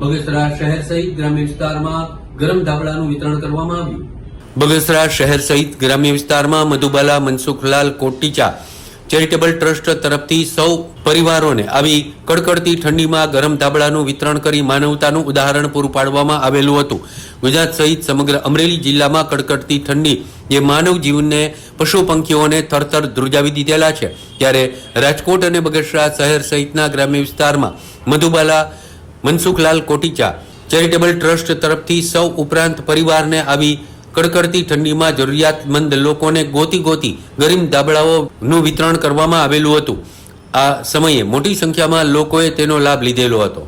બગસરા શહેર સહિત ગ્રામ્ય વિસ્તારમાં ગરમ ધાબળાનું વિતરણ કરવામાં આવ્યું. બગસરા શહેર સહિત ગ્રામ્ય વિસ્તારમાં મધુબાલા, મનસુખલાલ, કોટીચા ચેરિટેબલ ટ્રસ્ટ તરફથી સૌ પરિવારોને આવી કડકડતી ઠંડીમાં ગરમ ધાબળાનું વિતરણ કરી માનવતાનું ઉદાહરણ પૂરું પાડવામાં આવેલું હતું. ગુજરાત સહિત સમગ્ર અમરેલી જિલ્લામાં કડકડતી ઠંડી જે માનવ જીવનને પશુ પંખીઓને થરથર ધ્રુજાવી દીધેલા છે. ત્યારે રાજકોટ અને બગસરા શહેર સહિતના ગ્રામ્ય વિસ્તારમાં મધુબાલા મનસુખલાલ કોટીચા ચેરિટેબલ ટ્રસ્ટ તરફથી સૌ ઉપરાંત પરિવારને આવી કડકડતી ઠંડીમાં જરૂરિયાતમંદ લોકોને ગોતી ગોતી ગરીબ દાબડાઓનું વિતરણ કરવામાં આવેલું હતું. આ સમયે મોટી સંખ્યામાં લોકોએ તેનો લાભ લીધેલો હતો.